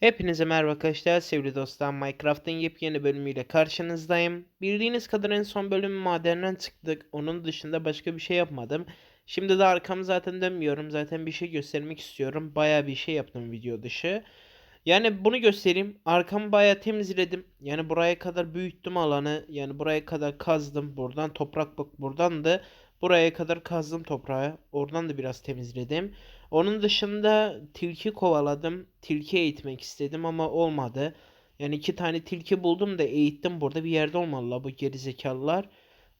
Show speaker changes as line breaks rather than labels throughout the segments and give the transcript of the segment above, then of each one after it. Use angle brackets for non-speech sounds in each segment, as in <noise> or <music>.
Hepinize merhaba arkadaşlar sevgili dostlar Minecraft'ın yepyeni bölümüyle karşınızdayım. Bildiğiniz kadar en son bölüm madenden çıktık. Onun dışında başka bir şey yapmadım. Şimdi de arkamı zaten dönmüyorum. Zaten bir şey göstermek istiyorum. Baya bir şey yaptım video dışı. Yani bunu göstereyim. Arkamı baya temizledim. Yani buraya kadar büyüttüm alanı. Yani buraya kadar kazdım. Buradan toprak bak buradan da buraya kadar kazdım toprağı. Oradan da biraz temizledim. Onun dışında tilki kovaladım. Tilki eğitmek istedim ama olmadı. Yani iki tane tilki buldum da eğittim. Burada bir yerde olmalılar bu gerizekalılar.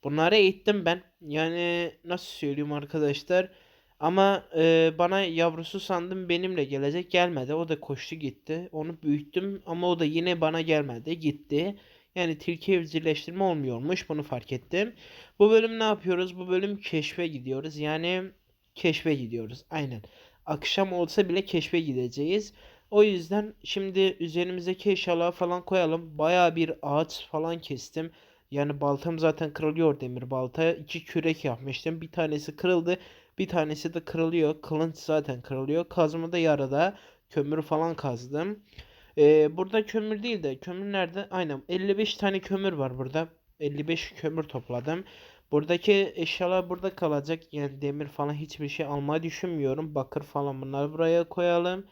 Bunları eğittim ben. Yani nasıl söyleyeyim arkadaşlar. Ama e, bana yavrusu sandım benimle gelecek gelmedi. O da koştu gitti. Onu büyüttüm ama o da yine bana gelmedi gitti. Yani tilki evcilleştirme olmuyormuş bunu fark ettim. Bu bölüm ne yapıyoruz? Bu bölüm keşfe gidiyoruz. Yani keşfe gidiyoruz. Aynen. Akşam olsa bile keşfe gideceğiz. O yüzden şimdi üzerimizdeki eşyaları falan koyalım. Baya bir ağaç falan kestim. Yani baltam zaten kırılıyor demir balta. İki kürek yapmıştım. Bir tanesi kırıldı. Bir tanesi de kırılıyor. Kılınç zaten kırılıyor. Kazma da yarıda. Kömür falan kazdım. Ee, burada kömür değil de kömür nerede? Aynen 55 tane kömür var burada. 55 kömür topladım. Buradaki eşyalar burada kalacak. Yani demir falan hiçbir şey almayı düşünmüyorum. Bakır falan bunları buraya koyalım.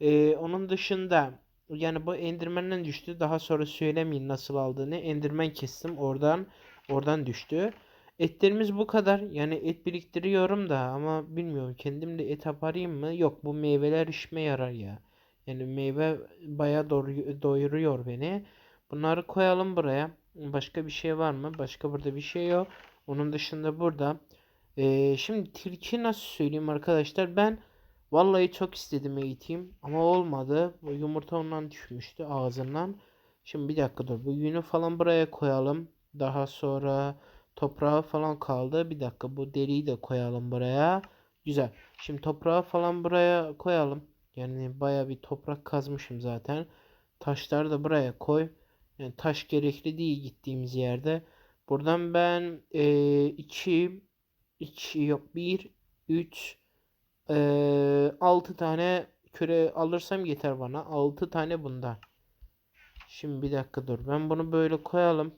Ee, onun dışında yani bu endirmenden düştü. Daha sonra söylemeyin nasıl aldığını. Endirmen kestim oradan. Oradan düştü. Etlerimiz bu kadar. Yani et biriktiriyorum da ama bilmiyorum kendim de et yaparayım mı? Yok bu meyveler işime yarar ya. Yani meyve bayağı doyuruyor, beni. Bunları koyalım buraya. Başka bir şey var mı? Başka burada bir şey yok. Onun dışında burada. Ee, şimdi tilki nasıl söyleyeyim arkadaşlar. Ben vallahi çok istedim eğiteyim. Ama olmadı. Bu yumurta ondan düşmüştü ağzından. Şimdi bir dakika dur. Bu yünü falan buraya koyalım. Daha sonra toprağı falan kaldı. Bir dakika bu deriyi de koyalım buraya. Güzel. Şimdi toprağı falan buraya koyalım. Yani baya bir toprak kazmışım zaten. Taşları da buraya koy. Yani taş gerekli değil gittiğimiz yerde. Buradan ben 2 2 yok 1 3 6 tane küre alırsam yeter bana. 6 tane bundan. Şimdi bir dakika dur. Ben bunu böyle koyalım.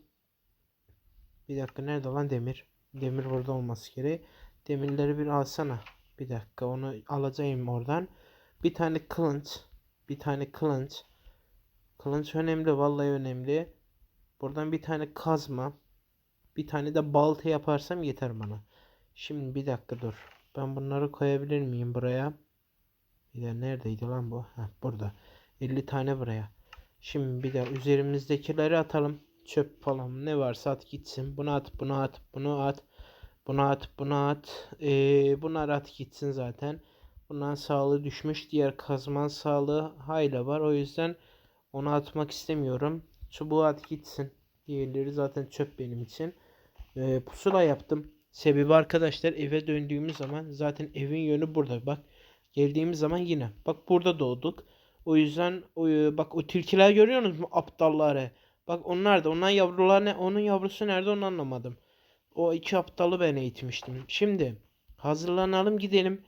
Bir dakika nerede lan demir? Demir burada olması gereği. Demirleri bir alsana. Bir dakika onu alacağım oradan. Bir tane kılıç. Bir tane kılıç. Kılıç önemli. Vallahi önemli. Buradan bir tane kazma. Bir tane de balta yaparsam yeter bana. Şimdi bir dakika dur. Ben bunları koyabilir miyim buraya? Bir de neredeydi lan bu? Heh, burada. 50 tane buraya. Şimdi bir de üzerimizdekileri atalım. Çöp falan ne varsa at gitsin. Bunu at, bunu at, bunu at. Bunu at, bunu at. Ee, bunlar at gitsin zaten. Bundan sağlığı düşmüş. Diğer kazman sağlığı hayla var. O yüzden onu atmak istemiyorum. Çubuğu at gitsin. Diğerleri zaten çöp benim için. Ee, pusula yaptım. Sebebi arkadaşlar eve döndüğümüz zaman zaten evin yönü burada. Bak geldiğimiz zaman yine. Bak burada doğduk. O yüzden o, bak o tilkiler görüyorsunuz mu aptalları? Bak onlar da onların yavruları ne? Onun yavrusu nerede onu anlamadım. O iki aptalı ben eğitmiştim. Şimdi hazırlanalım gidelim.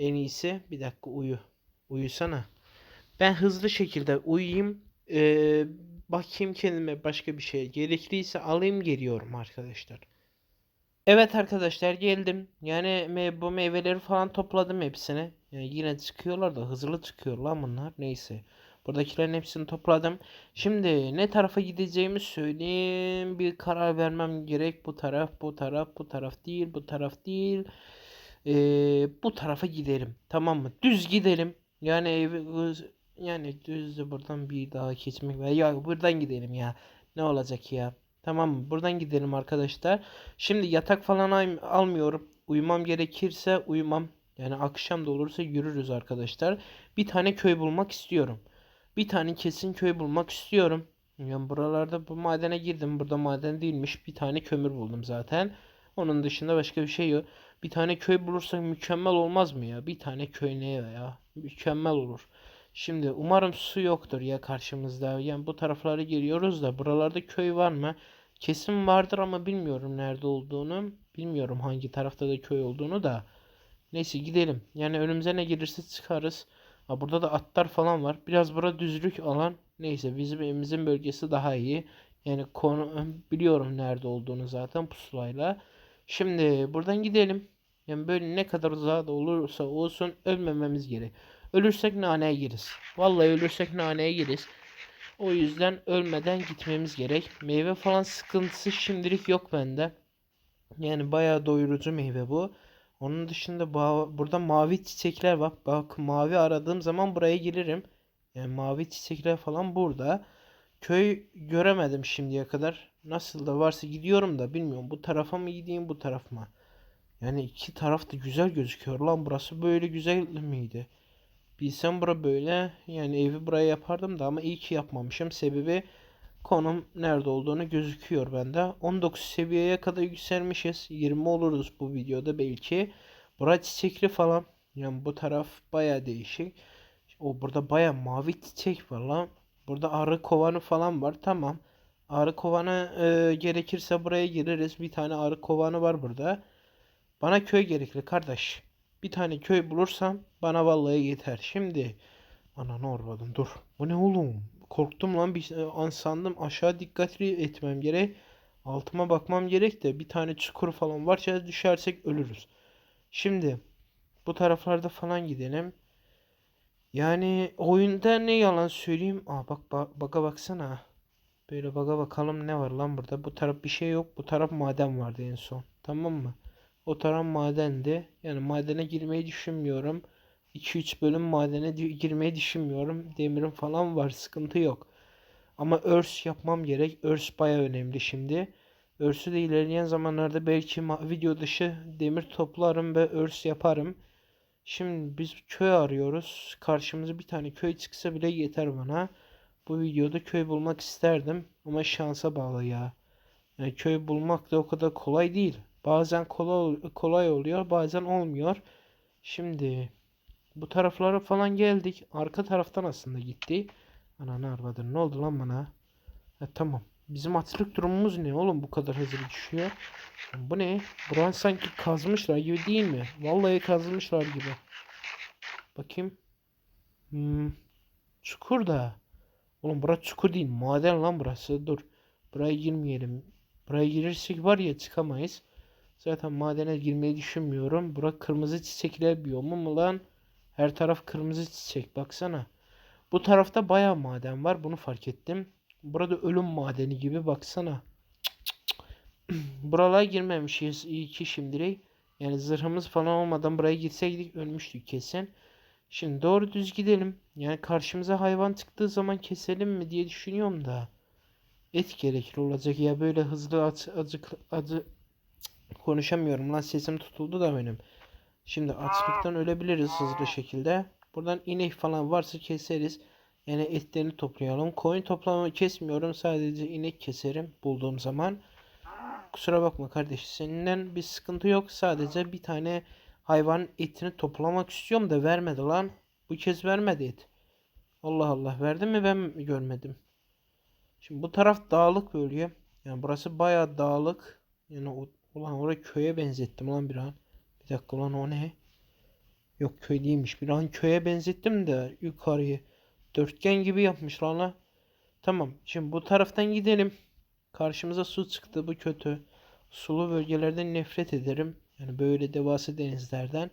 En iyisi bir dakika uyu. Uyusana. Ben hızlı şekilde uyuyayım. Ee, bakayım kendime başka bir şey gerekliyse alayım geliyorum arkadaşlar. Evet arkadaşlar geldim. Yani me- bu meyveleri falan topladım hepsini. Yani yine çıkıyorlar da hızlı çıkıyorlar bunlar. Neyse. Buradakilerin hepsini topladım. Şimdi ne tarafa gideceğimi söyleyeyim. Bir karar vermem gerek. Bu taraf, bu taraf, bu taraf değil, bu taraf değil. Ee, bu tarafa gidelim. Tamam mı? Düz gidelim. Yani evi yani düz buradan bir daha geçmek var. Ya buradan gidelim ya. Ne olacak ya? Tamam mı? Buradan gidelim arkadaşlar. Şimdi yatak falan al- almıyorum. Uyumam gerekirse uyumam. Yani akşam da olursa yürürüz arkadaşlar. Bir tane köy bulmak istiyorum. Bir tane kesin köy bulmak istiyorum. Yani buralarda bu madene girdim. Burada maden değilmiş. Bir tane kömür buldum zaten. Onun dışında başka bir şey yok. Bir tane köy bulursak mükemmel olmaz mı ya? Bir tane köy ne ya? Mükemmel olur. Şimdi umarım su yoktur ya karşımızda. Yani bu taraflara giriyoruz da buralarda köy var mı? Kesin vardır ama bilmiyorum nerede olduğunu. Bilmiyorum hangi tarafta da köy olduğunu da. Neyse gidelim. Yani önümüze ne gelirse çıkarız. Ha burada da atlar falan var. Biraz bura düzlük alan. Neyse bizim evimizin bölgesi daha iyi. Yani konu biliyorum nerede olduğunu zaten pusulayla. Şimdi buradan gidelim. Yani böyle ne kadar uzağa da olursa olsun ölmememiz gerek. Ölürsek naneye gireriz. Vallahi ölürsek naneye gireriz. O yüzden ölmeden gitmemiz gerek. Meyve falan sıkıntısı şimdilik yok bende. Yani bayağı doyurucu meyve bu. Onun dışında burada mavi çiçekler var. Bak mavi aradığım zaman buraya girerim. Yani mavi çiçekler falan burada. Köy göremedim şimdiye kadar. Nasıl da varsa gidiyorum da bilmiyorum. Bu tarafa mı gideyim bu taraf mı? Yani iki taraf da güzel gözüküyor lan. Burası böyle güzel miydi? Bilsem bura böyle. Yani evi buraya yapardım da ama iyi ki yapmamışım. Sebebi konum nerede olduğunu gözüküyor bende. 19 seviyeye kadar yükselmişiz. 20 oluruz bu videoda belki. Bura çiçekli falan. Yani bu taraf baya değişik. O burada baya mavi çiçek var lan. Burada arı kovanı falan var. Tamam. Arı kovanı e, gerekirse buraya gireriz. Bir tane arı kovanı var burada. Bana köy gerekli kardeş. Bir tane köy bulursam bana vallahi yeter. Şimdi ananı orvadım dur. Bu ne oğlum? Korktum lan bir e, an sandım aşağı dikkatli etmem gerek. Altıma bakmam gerek de bir tane çukur falan varsa düşersek ölürüz. Şimdi bu taraflarda falan gidelim. Yani oyunda ne yalan söyleyeyim. Aa bak ba- baga baksana. Böyle baga bakalım ne var lan burada. Bu taraf bir şey yok. Bu taraf maden vardı en son. Tamam mı? O taraf madendi. Yani madene girmeyi düşünmüyorum. 2-3 bölüm madene girmeyi düşünmüyorum. Demirim falan var. Sıkıntı yok. Ama örs yapmam gerek. Örs baya önemli şimdi. Örsü de ilerleyen zamanlarda belki video dışı demir toplarım ve örs yaparım. Şimdi biz köy arıyoruz. Karşımıza bir tane köy çıksa bile yeter bana. Bu videoda köy bulmak isterdim ama şansa bağlı ya. Yani köy bulmak da o kadar kolay değil. Bazen kolay, kolay oluyor, bazen olmuyor. Şimdi bu taraflara falan geldik. Arka taraftan aslında gitti. Ananı arvadın ne oldu lan bana? Ha, tamam. Bizim atlık durumumuz ne oğlum bu kadar hızlı düşüyor. Bu ne? Buran sanki kazmışlar gibi değil mi? Vallahi kazmışlar gibi. Bakayım. Hmm. Çukur da. Oğlum burası çukur değil. Maden lan burası. Dur. Buraya girmeyelim. Buraya girirsek var ya çıkamayız. Zaten madene girmeyi düşünmüyorum. Bura kırmızı çiçekler biyomu mu lan? Her taraf kırmızı çiçek. Baksana. Bu tarafta bayağı maden var. Bunu fark ettim. Burada ölüm madeni gibi baksana. <clears throat> Buralara girmemişiz iyi ki şimdilik. Yani zırhımız falan olmadan buraya gitseydik ölmüştük kesin. Şimdi doğru düz gidelim. Yani karşımıza hayvan çıktığı zaman keselim mi diye düşünüyorum da. Et gerekli olacak ya böyle hızlı aç, acık acı konuşamıyorum lan sesim tutuldu da benim. Şimdi açlıktan ölebiliriz hızlı şekilde. Buradan inek falan varsa keseriz. Yani etlerini toplayalım. Koyun toplama kesmiyorum. Sadece inek keserim bulduğum zaman. Kusura bakma kardeş. Senden bir sıkıntı yok. Sadece bir tane hayvan etini toplamak istiyorum da vermedi lan. Bu kez vermedi et. Allah Allah. Verdi mi ben görmedim. Şimdi bu taraf dağlık bölge. Yani burası bayağı dağlık. Yani o, ulan orayı köye benzettim lan bir an. Bir dakika lan o ne? Yok köy değilmiş. Bir an köye benzettim de yukarıyı. Dörtgen gibi yapmışlar lan. Tamam. Şimdi bu taraftan gidelim. Karşımıza su çıktı. Bu kötü. Sulu bölgelerden nefret ederim. Yani böyle devasa denizlerden.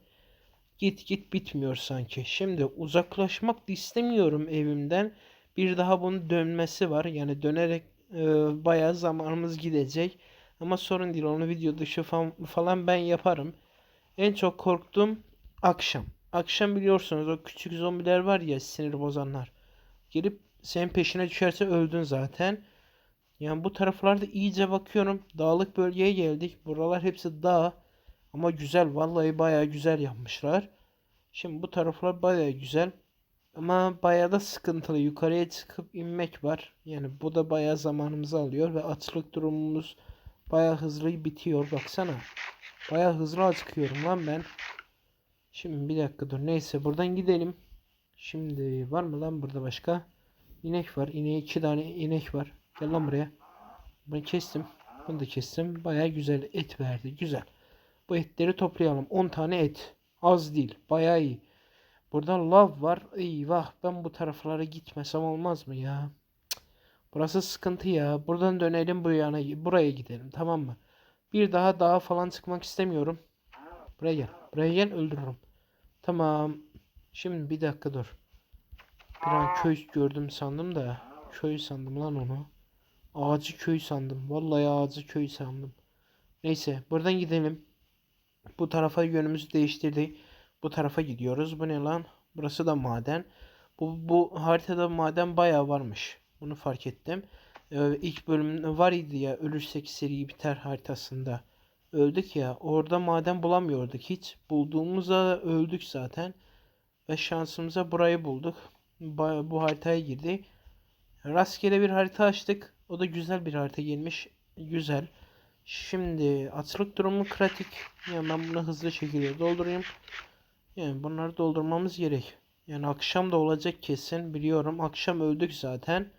Git git bitmiyor sanki. Şimdi uzaklaşmak da istemiyorum evimden. Bir daha bunun dönmesi var. Yani dönerek e, bayağı zamanımız gidecek. Ama sorun değil. Onu video dışı falan, ben yaparım. En çok korktuğum akşam. Akşam biliyorsunuz o küçük zombiler var ya sinir bozanlar. Gelip senin peşine düşerse öldün zaten. Yani bu taraflarda iyice bakıyorum. Dağlık bölgeye geldik. Buralar hepsi dağ. Ama güzel. Vallahi bayağı güzel yapmışlar. Şimdi bu taraflar bayağı güzel. Ama bayağı da sıkıntılı. Yukarıya çıkıp inmek var. Yani bu da bayağı zamanımızı alıyor ve açlık durumumuz bayağı hızlı bitiyor. Baksana. Bayağı hızlı acıkıyorum lan ben. Şimdi bir dakika dur. Neyse buradan gidelim. Şimdi var mı lan burada başka? İnek var. İneğe iki tane inek var. Gel lan buraya. Bunu kestim. Bunu da kestim. Bayağı güzel et verdi. Güzel. Bu etleri toplayalım. 10 tane et. Az değil. Bayağı iyi. Burada lav var. Eyvah ben bu taraflara gitmesem olmaz mı ya? Burası sıkıntı ya. Buradan dönelim bu yana buraya gidelim tamam mı? Bir daha dağa falan çıkmak istemiyorum. Buraya gel. Buraya gel öldürürüm. Tamam. Şimdi bir dakika dur. Bir an köy gördüm sandım da. Köy sandım lan onu. Ağacı köy sandım. Vallahi ağacı köy sandım. Neyse buradan gidelim. Bu tarafa yönümüzü değiştirdik. Bu tarafa gidiyoruz. Bu ne lan? Burası da maden. Bu, bu haritada maden bayağı varmış. Bunu fark ettim. Ee, ilk bölüm var idi ya ölürsek seri biter haritasında. Öldük ya. Orada maden bulamıyorduk hiç. Bulduğumuzda öldük zaten. Ve şansımıza burayı bulduk. Ba- bu haritaya girdik. Rastgele bir harita açtık. O da güzel bir harita gelmiş. Güzel. Şimdi açlık durumu kritik. Yani ben bunu hızlı şekilde doldurayım. Yani bunları doldurmamız gerek. Yani akşam da olacak kesin biliyorum. Akşam öldük zaten.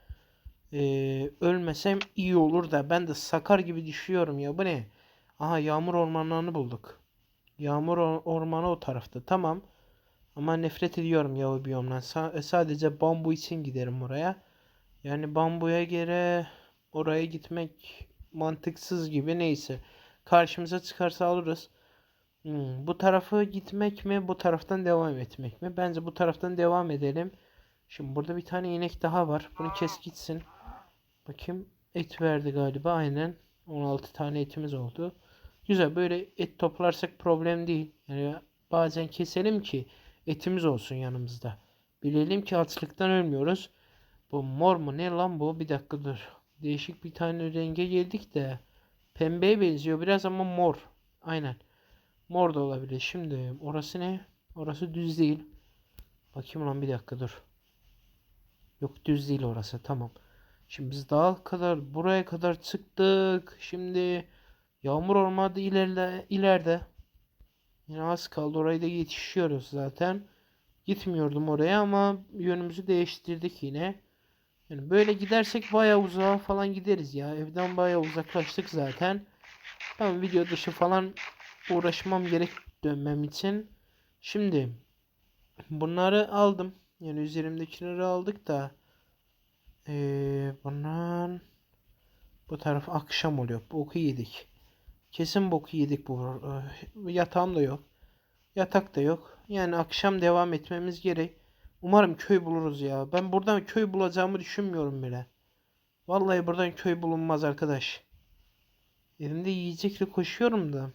Ee, ölmesem iyi olur da ben de sakar gibi düşüyorum ya. Bu ne? Aha yağmur ormanlarını bulduk. Yağmur or- ormanı o tarafta. Tamam. Ama nefret ediyorum ya o biyomdan. Sa- e, sadece bambu için giderim oraya. Yani bambuya göre oraya gitmek mantıksız gibi neyse. Karşımıza çıkarsa alırız. Hmm, bu tarafa gitmek mi, bu taraftan devam etmek mi? Bence bu taraftan devam edelim. Şimdi burada bir tane inek daha var. Bunu kes gitsin. Bakayım et verdi galiba aynen. 16 tane etimiz oldu. Güzel böyle et toplarsak problem değil. Yani bazen keselim ki etimiz olsun yanımızda. Bilelim ki açlıktan ölmüyoruz. Bu mor mu ne lan bu? Bir dakika dur. Değişik bir tane renge geldik de. Pembeye benziyor biraz ama mor. Aynen. Mor da olabilir. Şimdi orası ne? Orası düz değil. Bakayım lan bir dakika dur. Yok düz değil orası. Tamam. Şimdi biz dağa kadar buraya kadar çıktık. Şimdi yağmur ormanı ileride ileride. Yine az kaldı. Orayı da yetişiyoruz zaten. Gitmiyordum oraya ama yönümüzü değiştirdik yine. Yani böyle gidersek bayağı uzağa falan gideriz ya. Evden bayağı uzaklaştık zaten. Ben video dışı falan uğraşmam gerek dönmem için. Şimdi bunları aldım. Yani üzerimdekileri aldık da ee, bundan bu taraf akşam oluyor. Boku yedik. Kesin boku yedik bu. Yatağım da yok. Yatak da yok. Yani akşam devam etmemiz gerek. Umarım köy buluruz ya. Ben buradan köy bulacağımı düşünmüyorum bile. Vallahi buradan köy bulunmaz arkadaş. Elimde yiyecekle koşuyorum da.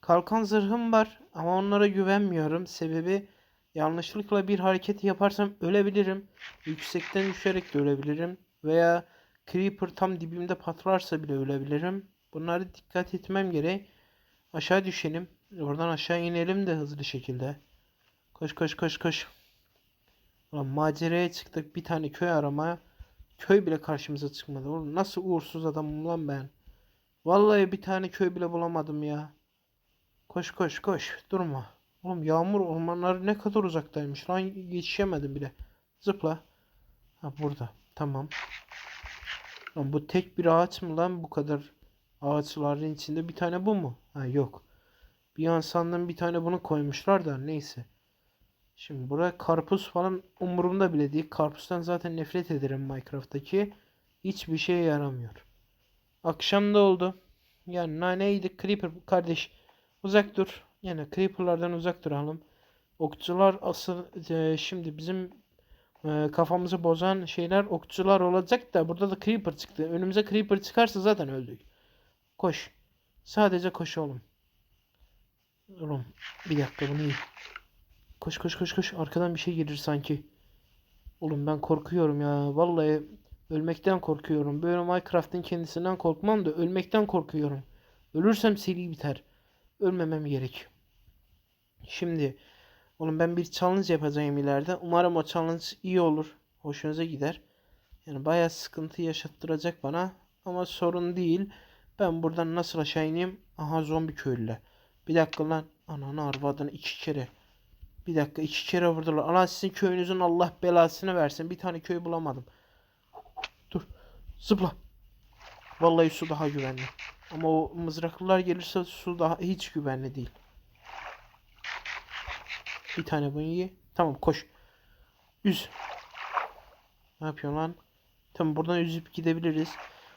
Kalkan zırhım var ama onlara güvenmiyorum. Sebebi yanlışlıkla bir hareket yaparsam ölebilirim. Yüksekten düşerek de ölebilirim. Veya Creeper tam dibimde patlarsa bile ölebilirim. Bunlara dikkat etmem gerek. Aşağı düşelim. Oradan aşağı inelim de hızlı şekilde. Koş koş koş koş. Ulan maceraya çıktık bir tane köy aramaya. Köy bile karşımıza çıkmadı. Oğlum nasıl uğursuz adamım lan ben. Vallahi bir tane köy bile bulamadım ya. Koş koş koş durma. Oğlum yağmur ormanları ne kadar uzaktaymış lan yetişemedim bile. Zıpla. Ha burada. Tamam. Lan bu tek bir ağaç mı lan bu kadar ağaçların içinde bir tane bu mu? Ha yok. Bir an sandım bir tane bunu koymuşlar da neyse. Şimdi buraya karpuz falan umurumda bile değil. Karpuzdan zaten nefret ederim Minecraft'taki. Hiçbir şeye yaramıyor. Akşam da oldu. Yani naneydi Creeper kardeş. Uzak dur. Yani Creeper'lardan uzak duralım. Okçular asıl e, şimdi bizim e, kafamızı bozan şeyler okçular olacak da burada da Creeper çıktı. Önümüze Creeper çıkarsa zaten öldük. Koş. Sadece koş oğlum. Oğlum bir dakika bunu iyi. Koş koş koş koş. Arkadan bir şey gelir sanki. Oğlum ben korkuyorum ya. Vallahi ölmekten korkuyorum. Böyle Minecraft'ın kendisinden korkmam da ölmekten korkuyorum. Ölürsem seri biter. Ölmemem gerek. Şimdi oğlum ben bir challenge yapacağım ileride. Umarım o challenge iyi olur. Hoşunuza gider. Yani bayağı sıkıntı yaşattıracak bana. Ama sorun değil. Ben buradan nasıl aşağı ineyim? Aha zombi köylüler. Bir dakika lan. Ananı arvadını iki kere. Bir dakika iki kere vurdular. Allah sizin köyünüzün Allah belasını versin. Bir tane köy bulamadım. Dur. Zıpla. Vallahi su daha güvenli. Ama o mızraklılar gelirse su daha hiç güvenli değil. Bir tane bunu ye. Tamam koş. Üz. Ne yapıyorsun lan? Tamam buradan üzüp gidebiliriz.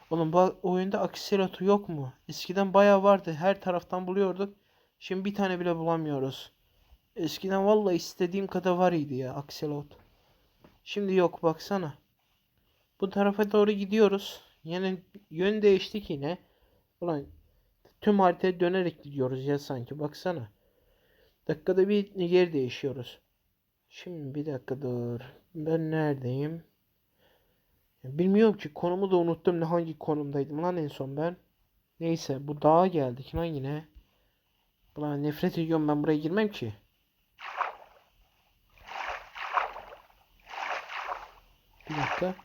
Oğlum bu oyunda akselatı yok mu? Eskiden bayağı vardı. Her taraftan buluyorduk. Şimdi bir tane bile bulamıyoruz. Eskiden vallahi istediğim kadar var idi ya akselot. Şimdi yok baksana. Bu tarafa doğru gidiyoruz. Yani yön değiştik yine. Ulan tüm haritaya dönerek gidiyoruz ya sanki baksana. Dakikada bir yer değişiyoruz. Şimdi bir dakika dur. Ben neredeyim? Bilmiyorum ki konumu da unuttum ne hangi konumdaydım lan en son ben. Neyse bu dağa geldik lan yine. Ulan nefret ediyorum ben buraya girmem ki. Bir dakika.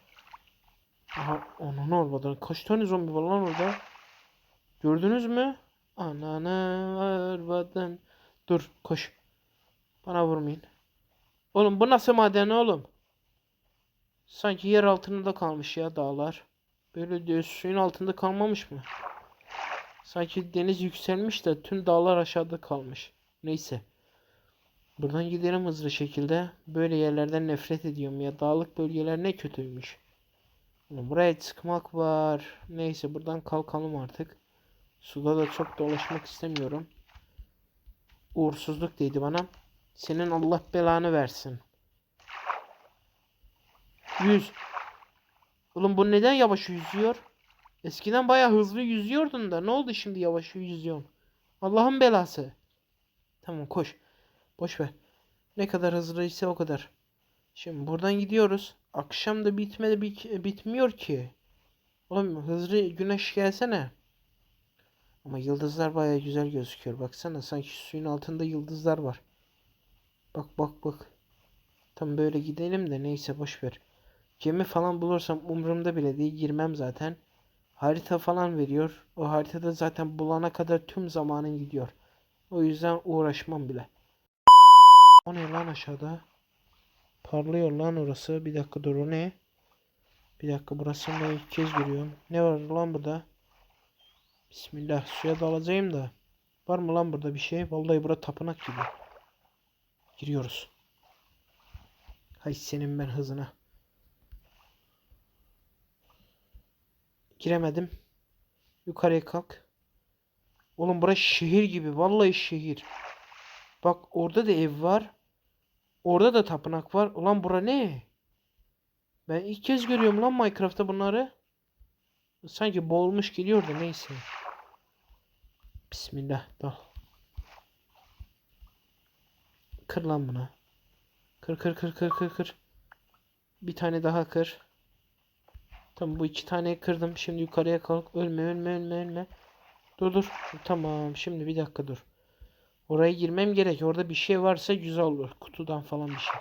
Aha onun orada. Kaç tane zombi var lan orada? Gördünüz mü? Ananı arvadın. Dur koş. Bana vurmayın. Oğlum bu nasıl maden oğlum? Sanki yer altında kalmış ya dağlar. Böyle diyor suyun altında kalmamış mı? Sanki deniz yükselmiş de tüm dağlar aşağıda kalmış. Neyse. Buradan gidelim hızlı şekilde. Böyle yerlerden nefret ediyorum ya. Dağlık bölgeler ne kötüymüş. Buraya çıkmak var. Neyse buradan kalkalım artık. Suda da çok dolaşmak istemiyorum. Uğursuzluk dedi bana. Senin Allah belanı versin. 100. Oğlum bu neden yavaş yüzüyor? Eskiden bayağı hızlı yüzüyordun da ne oldu şimdi yavaş yüzüyorsun? Allah'ın belası. Tamam koş. Boş ver. Ne kadar hızlıysa o kadar. Şimdi buradan gidiyoruz. Akşam da bitmedi bit- bitmiyor ki. Oğlum hızlı güneş gelsene. Ama yıldızlar bayağı güzel gözüküyor. Baksana sanki suyun altında yıldızlar var. Bak bak bak. Tam böyle gidelim de neyse boş ver. Gemi falan bulursam umurumda bile değil girmem zaten. Harita falan veriyor. O haritada zaten bulana kadar tüm zamanın gidiyor. O yüzden uğraşmam bile. O ne lan aşağıda? Parlıyor lan orası. Bir dakika dur o ne? Bir dakika burası ne ilk kez görüyorum. Ne var lan burada? Bismillah suya dalacağım da. Var mı lan burada bir şey? Vallahi bura tapınak gibi. Giriyoruz. Hay senin ben hızına. Giremedim. Yukarıya kalk. Oğlum burası şehir gibi. Vallahi şehir. Bak orada da ev var. Orada da tapınak var. Ulan bura ne? Ben ilk kez görüyorum lan Minecraft'ta bunları. Sanki boğulmuş geliyor da neyse. Bismillah. Dal. Kır lan bunu. Kır kır kır kır kır kır. Bir tane daha kır. Tamam bu iki tane kırdım. Şimdi yukarıya kalk. Ölme ölme ölme ölme. Dur dur. Tamam şimdi bir dakika dur. Oraya girmem gerek. Orada bir şey varsa güzel olur. Kutudan falan bir şey.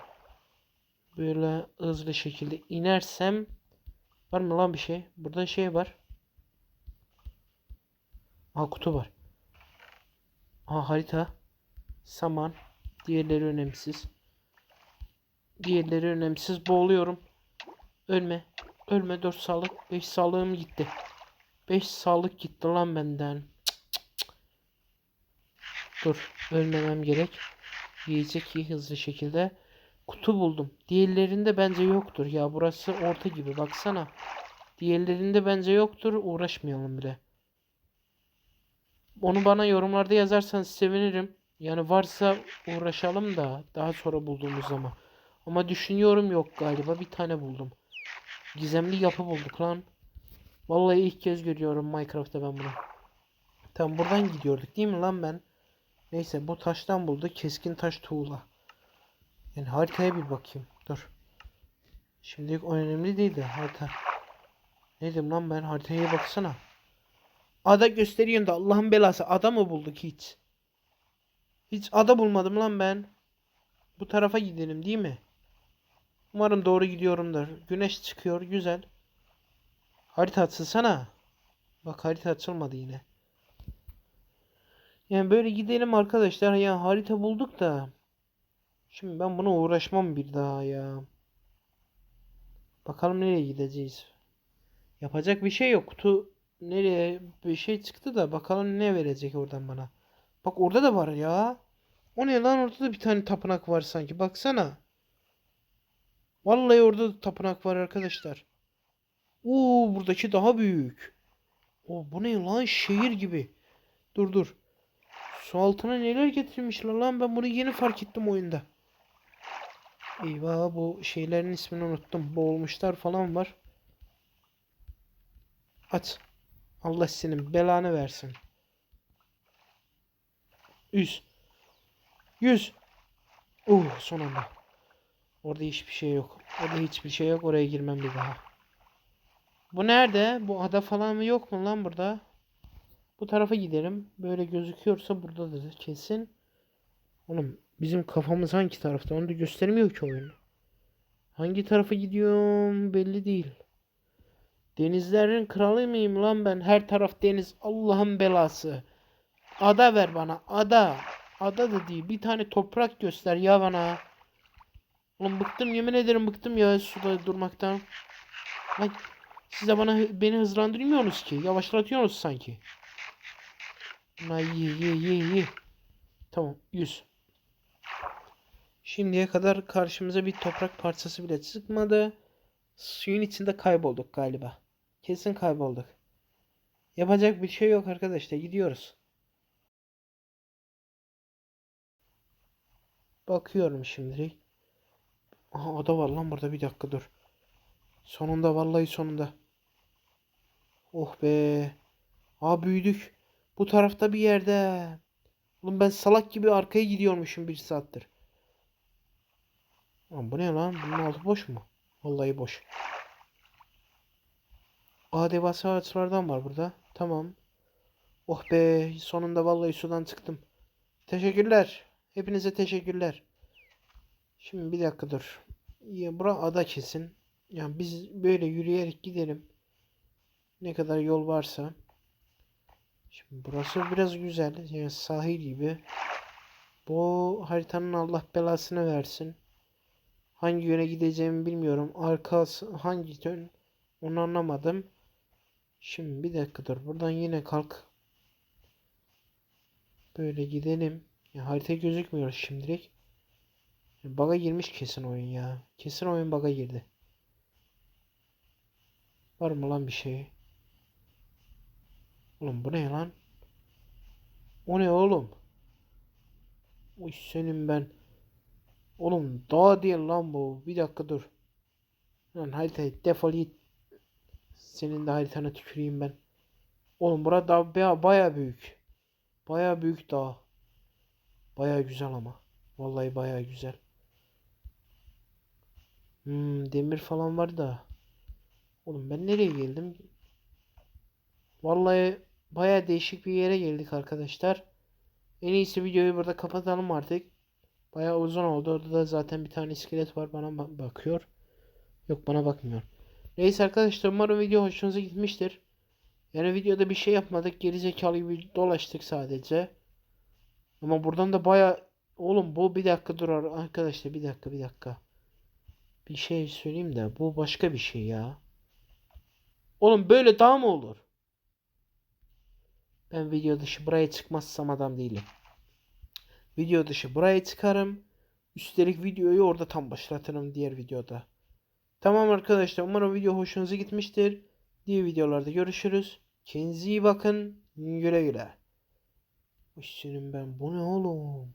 Böyle hızlı şekilde inersem var mı lan bir şey? Burada şey var. Aa kutu var. Aa harita. Saman. Diğerleri önemsiz. Diğerleri önemsiz. Boğuluyorum. Ölme. Ölme 4 sağlık. 5 sağlığım gitti. 5 sağlık gitti lan benden. Dur. Ölmemem gerek. Yiyecek iyi hızlı şekilde. Kutu buldum. Diğerlerinde bence yoktur. Ya burası orta gibi. Baksana. Diğerlerinde bence yoktur. Uğraşmayalım bile. Onu bana yorumlarda yazarsanız sevinirim. Yani varsa uğraşalım da daha sonra bulduğumuz zaman. Ama düşünüyorum yok galiba. Bir tane buldum. Gizemli yapı bulduk lan. Vallahi ilk kez görüyorum Minecraft'ta ben bunu. Tamam buradan gidiyorduk değil mi lan ben? Neyse bu taştan buldu. Keskin taş tuğla. Yani haritaya bir bakayım. Dur. Şimdilik önemli değil de harita. Neydim lan ben haritaya baksana. Ada gösteriyorsun da Allah'ın belası ada mı bulduk hiç? Hiç ada bulmadım lan ben. Bu tarafa gidelim değil mi? Umarım doğru gidiyorumdur. Güneş çıkıyor güzel. Harita açılsana. Bak harita açılmadı yine. Yani böyle gidelim arkadaşlar. Ya harita bulduk da. Şimdi ben buna uğraşmam bir daha ya. Bakalım nereye gideceğiz. Yapacak bir şey yok. Kutu nereye bir şey çıktı da bakalım ne verecek oradan bana. Bak orada da var ya. O ne lan orada da bir tane tapınak var sanki. Baksana. Vallahi orada da tapınak var arkadaşlar. Oo buradaki daha büyük. O bu ne lan şehir gibi. Dur dur. Su altına neler getirmişler lan ben bunu yeni fark ettim oyunda. Eyvah bu şeylerin ismini unuttum. Boğulmuşlar falan var. At. Allah senin belanı versin. Yüz. Yüz. Uh son anda. Orada hiçbir şey yok. Orada hiçbir şey yok. Oraya girmem bir daha. Bu nerede? Bu ada falan mı yok mu lan burada? Bu tarafa gidelim. Böyle gözüküyorsa buradadır kesin. Oğlum bizim kafamız hangi tarafta? Onu da göstermiyor ki oyun. Hangi tarafa gidiyorum belli değil. Denizlerin kralı mıyım lan ben? Her taraf deniz. Allah'ın belası. Ada ver bana. Ada. Ada da değil. Bir tane toprak göster ya bana. Oğlum bıktım yemin ederim bıktım ya suda durmaktan. Ay, siz de bana beni hızlandırmıyorsunuz ki. Yavaşlatıyorsunuz sanki. Ay ye ye ye ye. Tamam 100. Şimdiye kadar karşımıza bir toprak parçası bile çıkmadı. Suyun içinde kaybolduk galiba. Kesin kaybolduk. Yapacak bir şey yok arkadaşlar. Gidiyoruz. Bakıyorum şimdilik. Aha ada var lan burada bir dakika dur. Sonunda vallahi sonunda. Oh be. Aa büyüdük. Bu tarafta bir yerde. Oğlum ben salak gibi arkaya gidiyormuşum bir saattir. Lan bu ne lan? Bunun altı boş mu? Vallahi boş. Aa devasa ağaçlardan var burada. Tamam. Oh be sonunda vallahi sudan çıktım. Teşekkürler. Hepinize teşekkürler. Şimdi bir dakika dur. Ya bura ada kesin. Yani biz böyle yürüyerek gidelim. Ne kadar yol varsa. Şimdi burası biraz güzel. Yani sahil gibi. Bu haritanın Allah belasını versin. Hangi yöne gideceğimi bilmiyorum. Arkası hangi yön onu anlamadım. Şimdi bir dakika dur. Buradan yine kalk. Böyle gidelim. Ya harita gözükmüyor şimdilik. Baga girmiş kesin oyun ya. Kesin oyun baga girdi. Var mı lan bir şey? Oğlum bu ne lan? O ne oğlum? Uy senin ben. Oğlum dağ değil lan bu. Bir dakika dur. Lan haritayı defol git. Senin de haritana tüküreyim ben. Oğlum burada dağ baya, büyük. Baya büyük dağ. Baya güzel ama. Vallahi baya güzel. Hmm, demir falan var da. Oğlum ben nereye geldim? Vallahi baya değişik bir yere geldik arkadaşlar. En iyisi videoyu burada kapatalım artık. Baya uzun oldu. Orada da zaten bir tane iskelet var bana ba- bakıyor. Yok bana bakmıyor. Neyse arkadaşlar umarım video hoşunuza gitmiştir. Yani videoda bir şey yapmadık. Gerizekalı gibi dolaştık sadece. Ama buradan da baya oğlum bu bir dakika dur ar- arkadaşlar bir dakika bir dakika. Bir şey söyleyeyim de bu başka bir şey ya. Oğlum böyle daha mı olur? Ben video dışı buraya çıkmazsam adam değilim. Video dışı buraya çıkarım. Üstelik videoyu orada tam başlatırım diğer videoda. Tamam arkadaşlar umarım video hoşunuza gitmiştir. Diğer videolarda görüşürüz. Kendinize iyi bakın. Güle güle. Senin ben bu ne oğlum?